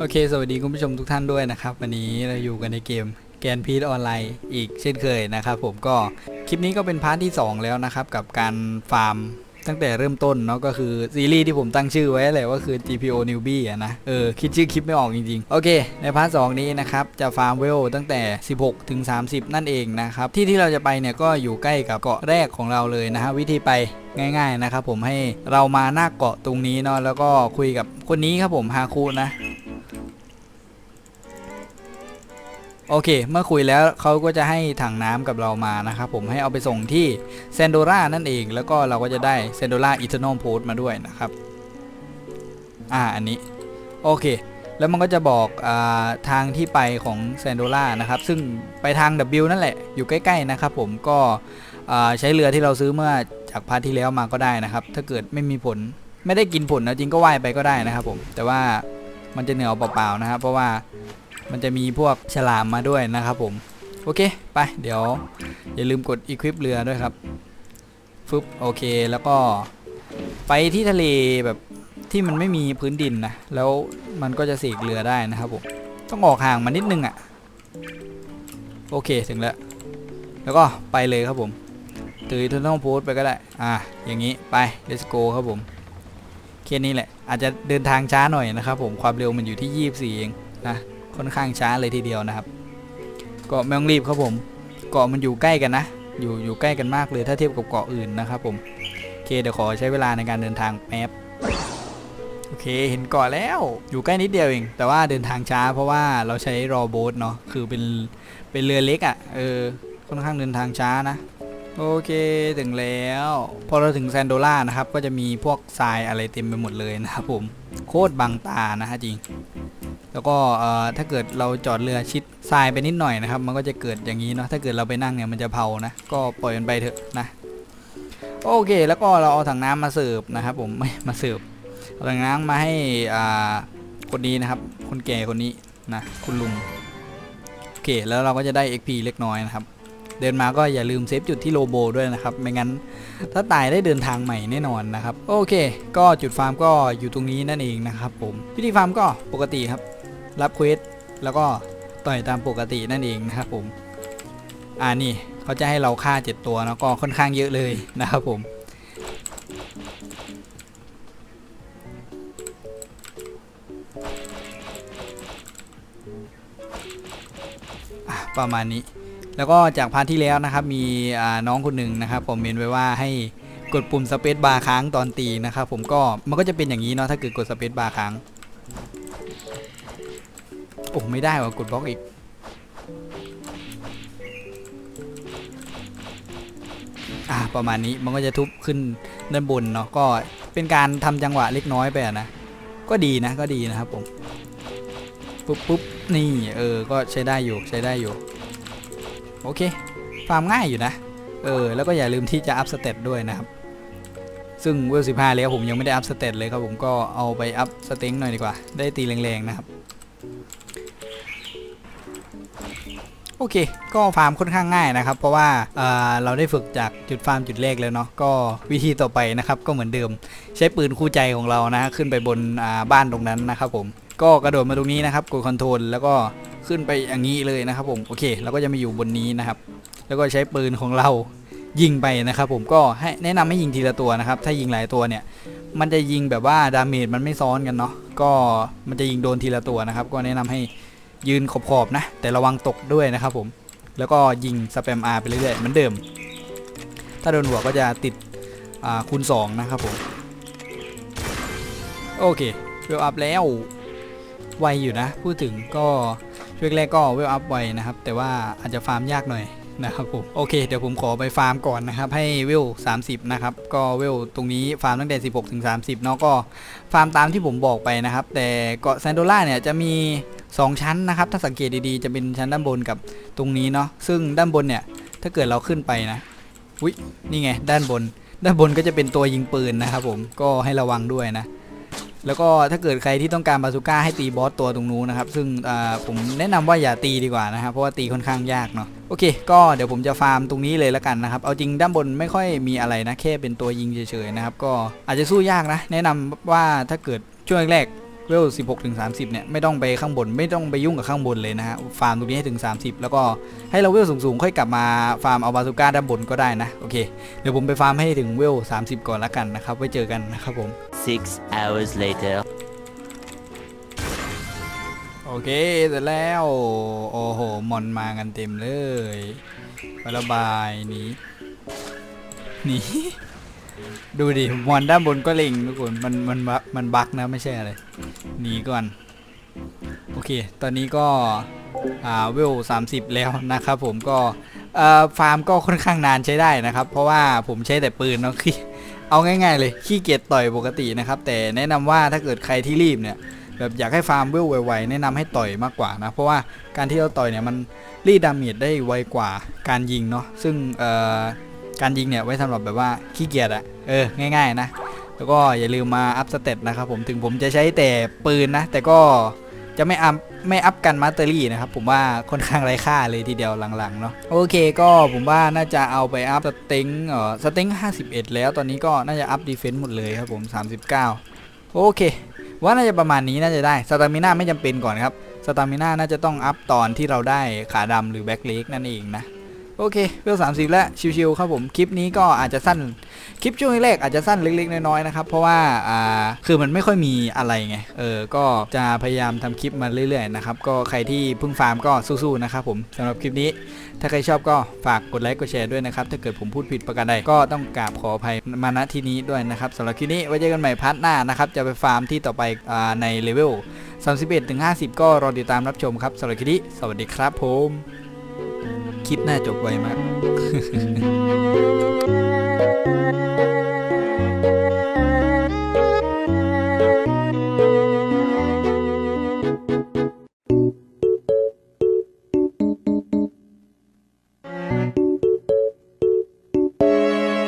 โอเค สวัสดีคุณผู้ชมทุกท่านด้วยนะครับ วันนี้เราอยู่กันในเกมแกนพีทออนไลน์อีกเช่นเคยนะครับผมก็คลิปนี้ก็เป็นพาร์ทที่ 2 แล้วนะครับ กับการฟาร์มตั้งแต่เริ่มต้นเนาะก็คือซีรีส์ที่ผมตั้งชื่อไว้แหละว่าคือ GPO Newbie อะนะ เออ คิดชื่อคลิปไม่ออกจริงๆ โอเค ในพาร์ทสนี้นะครับ จะฟาร์มเวลตั้งแต่ 16 ถึง 30 นั่นเองนะครับ ที่ที่เราจะไปเนี่ยก็อยู่ใกล้กับเกาะแรกของเราเลยนะฮะ วิธีไปง่าย ๆ นะครับผมให้เรามาหน้าเกาะตรงนี้เนาะแล้วก็คุยกับคนนี้ครับผมฮาคุนะ โอเค เมื่อคุยแล้วเขาก็จะให้ถังน้ำกับเรามานะครับผมให้เอาไปส่งที่เซนโดรานั่นเอง แล้วก็เราก็จะได้เซนโดราอิเทอร์นอลโพสมาด้วยนะครับ อ่า อันนี้ โอเค แล้วมันก็จะบอกอาทางที่ไปของเซนโดรานะครับ ซึ่งไปทาง W นั่นแหละ อยู่ใกล้ ๆ นะครับผมก็อ่าใช้เรือที่เราซื้อเมื่อจากพาร์ทที่แล้วมาก็ได้นะครับ ถ้าเกิดไม่มีผลไม่ได้กินผลนะจริงก็ว่ายไปก็ได้นะครับผมแต่ว่ามันจะเหนื่อยเปล่าๆนะครับ เพราะว่า มันจะมีพวกฉลามมาด้วยนะครับผม โอเค ไป เดี๋ยว อย่าลืมกด equip เรือด้วยครับฟึบโอเคแล้วก็ไปที่ทะเลแบบที่มันไม่มีพื้นดินนะ แล้วมันก็จะเสกเรือได้นะครับผม ต้องออกห่างมานิดนึงอะ่ะ โอเคถึงแล้ว แล้วก็ไปเลยครับผมถือทุนต้องโพสไปก็ได้ อ่า อย่างนี้ไป let's go ครับผมแค่นี้แหละ อาจจะเดินทางช้าหน่อยนะครับผม ความเร็วมันอยู่ที่ 24 เองนะ ค่อนข้างช้าเลยทีเดียวนะครับ เก็ไม่ต้องรีบครับผม เกาะมันอยู่ใกล้กันนะ อยู่อยู่ใกล้กันมากเลยถ้าเทียบกับเกาะอื่นนะครับผมโอเคเดี๋ยวขอใช้เวลาในการเดินทางแป๊บโอเคเห็นเกาะแล้วอยู่ใกล้นิดเดียวเอง แต่ว่าเดินทางช้าเพราะว่าเราใช้รอโบ๊ทเนาะคือเป็นเป็นเรือเล็กอะ่ะเออค่อนข้างเดินทางช้านะโอเคถึงแล้ว พอเราถึงแซนโดล่านะครับ ก็จะมีพวกทรายอะไรเต็มไปหมดเลยนะครับผมโคตรบังตานะฮะจริง แล้วก็ถ้าเกิดเราจอดเรือชิดทรายไปนิดหน่อยนะครับ มันก็จะเกิดอย่างนี้เนาะถ้าเกิดเราไปนั่งเนี่ยมันจะเผานะ ก็ปล่อยมันไปเถอะนะโอเค แล้วก็เราเอาถังน้ำมาเสิร์ฟนะครับ ผมไม่มาเสิร์ฟเอาถังน้ำมาให้อ่าคนนี้นะครับ คนแก่คนนี้นะคุณลุงโอเค แล้วเราก็จะได้ XP เล็กน้อยนะครับ เดินมาก็อย่าลืมเซฟจุดที่โลโบด้วยนะครับไม่งั้นถ้าตายได้เดินทางใหม่แน่นอนนะครับ โอเค ก็จุดฟาร์มก็อยู่ตรงนี้นั่นเองนะครับ ผมพิธีฟาร์มก็ปกติครับ รับเควสแล้วก็ต่อยตามปกตินั่นเองนะครับผม อ่านี่เขาจะให้เราฆ่า 7 ตัวแล้วก็ค่อนข้างเยอะเลยนะครับผมประมาณนี้ แล้วก็จากพาร์ทที่แล้วนะครับ มีน้องคนหนึ่งนะครับผมเมนไว้ว่าให้กดปุ่มสเปซบาร์ค้างตอนตีนะครับผมก็มันก็จะเป็นอย่างนี้เนาะถ้าเกิดกดสเปซบาร์ค้าง โอ้ไม่ได้ว่ะกดบล็อกอีก อ่าประมาณนี้มันก็จะทุบขึ้นด้านบนเนาะก็เป็นการทำจังหวะเล็กน้อยไปะนะ ก็ดีนะก็ดีนะครับผม ปุ๊บปุ๊บนี่เออ ก็ใช้ได้อยู่ใช้ได้อยู่ โอเคฟาร์มง่ายอยู่นะ เออ แล้วก็อย่าลืมที่จะอัพสเตตด้วยนะครับ ซึ่งเวล15แล้วผมยังไม่ได้อัพสเตตเลยครับผมก็เอาไปอัพสเต็งหน่อยดีกว่า ได้ตีแรงๆนะครับ โอเค ก็ฟาร์มค่อนข้างง่ายนะครับ เพราะว่าเเราได้ฝึกจากจุดฟาร์มจุดแรกแล้วเนาะก็วิธีต่อไปนะครับก็เหมือนเดิม ใช้ปืนคู่ใจของเรานะขึ้นไปบนบ้านตรงนั้นนะครับผมก็กระโดดมาตรงนี้นะครับกดคอนโทรลแล้วก็ขึ้นไปอย่างนี้เลยนะครับผมโอเคเราก็จะมาอยู่บนนี้นะครับ แล้วก็ใช้ปืนของเรายิงไปนะครับ ผมก็ให้แนะนำให้ยิงทีละตัวนะครับ ถ้ายิงหลายตัวเนี่ยมันจะยิงแบบว่าดาเมจมันไม่ซ้อนกันเนาะก็มันจะยิงโดนทีละตัวนะครับ ก็แนะนำให้ ยืนขอบๆนะ แต่ระวังตกด้วยนะครับผม แล้วก็ยิงสแปมอาร์ไปเรื่อยๆเหมือนเดิม ถ้าโดนหัวก็จะติดคูณ2นะครับผม โอเคเวลอัพแล้วไวอยู่นะ พูดถึงก็ช่วงแรกก็เวลอัพไวนะครับ แต่ว่าอาจจะฟาร์มยากหน่อยนะครับผมโอเคเดี๋ยวผมขอไปฟาร์มก่อนนะครับ ให้เวล30 นะครับ ก็เวลตรงนี้ฟาร์มตั้งแต่ 16 ถึง 30 เนาะก็ฟาร์มตามที่ผมบอกไปนะครับ แต่เกาะแซนโดล่าเนี่ยจะมี 2 ชั้นนะครับ ถ้าสังเกตดีๆจะเป็นชั้นด้านบนกับตรงนี้เนาะซึ่งด้านบนเนี่ยถ้าเกิดเราขึ้นไปนะอุ๊ยนี่ไงด้านบน ด้านบนก็จะเป็นตัวยิงปืนนะครับผมก็ให้ระวังด้วยนะแล้วก็ถ้าเกิดใครที่ต้องการบาซูก้าให้ตีบอสตัวตรงนู้นนะครับ ซึ่งผมแนะนำว่าอย่าตีดีกว่านะครับ เพราะว่าตีค่อนข้างยากเนาะโอเค ก็เดี๋ยวผมจะฟาร์มตรงนี้เลยแล้วกันนะครับ เอาจริงด้านบนไม่ค่อยมีอะไรนะแค่เป็นตัวยิงเฉยๆนะครับ ก็อาจจะสู้ยากนะ แนะนำว่าถ้าเกิดช่วงแรก เวล16ถึง30 เนี่ย ไม่ต้องไปข้างบน ไม่ต้องไปยุ่งกับข้างบนเลยนะฮะ ฟาร์มตรงนี้ให้ถึง 30 แล้วก็ให้เราเวลสูงๆ ค่อยกลับมาฟาร์มเอาบาซูก้าด้านบนก็ได้นะ โอเค เดี๋ยวผมไปฟาร์มให้ถึงเวล30 ก่อนละกันนะครับ ไว้เจอกันนะครับผม Six hours later. โอเค เสร็จแล้ว โอ้โห มอนมากันเต็มเลยไประบายหนีหนี ดูดิมอนด้านบนก็เล็งทุกคนมันมันบักมันบักนะไม่ใช่อะไรหนีก่อน โอเค ตอนนี้ก็อ่าเวล30แล้วนะครับผมก็เอ่อฟาร์มก็ค่อนข้างนานใช้ได้นะครับ เพราะว่าผมใช้แต่ปืนเนาะขี้เอาง่าย ๆ เลยขี้เกียจต่อยปกตินะครับ แต่แนะนำว่าถ้าเกิดใครที่รีบเนี่ยแบบอยากให้ฟาร์มเวลไวๆแนะนำให้ต่อยมากกว่านะ เพราะว่าการที่เราต่อยเนี่ยมันรีดดาเมจได้ไวกว่าการยิงเนาะซึ่งเอ่อ การยิงเนี่ยไว้สำหรับแบบว่าขี้เกียจอะเออง่าย ๆนะ แล้วก็อย่าลืมมาอัพสเตตนะครับผมถึงผมจะใช้แต่ปืนนะ แต่ก็จะไม่อัพไม่อัพกันมาสเตอรี่นะครับ ผมว่าค่อนข้างไร้ค่าเลยทีเดียวหลังๆเนาะโอเคก็ผมว่าน่าจะเอาไปอัพสเต็งเออสเต็ง51 แล้วตอนนี้ก็น่าจะอัพดีเฟนซ์หมดเลยครับผม 39 โอเค ว่าน่าจะประมาณนี้น่าจะได้สตามิน่าไม่จำเป็นก่อนครับสตามิน่าน่าจะต้องอัพตอนที่เราได้ขาดำหรือแบ็คเล็กนั่นเองนะ โอเคเวลสามสิบแล้วชิวๆครับผมคลิปนี้ก็อาจจะสั้นคลิปช่วงแรกอาจจะสั้นเล็กๆน้อยๆนะครับเพราะว่าอ่าคือมันไม่ค่อยมีอะไรไงเออก็จะพยายามทำคลิปมาเรื่อยๆนะครับก็ใครที่เพิ่งฟาร์มก็สู้ๆนะครับผมสำหรับคลิปนี้ ถ้าใครชอบก็ฝากกดไลค์กดแชร์ด้วยนะครับถ้าเกิดผมพูดผิดประการใดก็ต้องกราบขออภัยมาณที่นี้ด้วยนะครับสำหรับคลิปนี้ไว้เจอกันใหม่พาร์ทหน้านะครับจะไปฟาร์มที่ต่อไปอ่าในเลเวล31-50 ก็รอติดตามรับชมครับสำหรับคลิปนี้สวัสดีครับผม ลิปหน้าจบไวมาก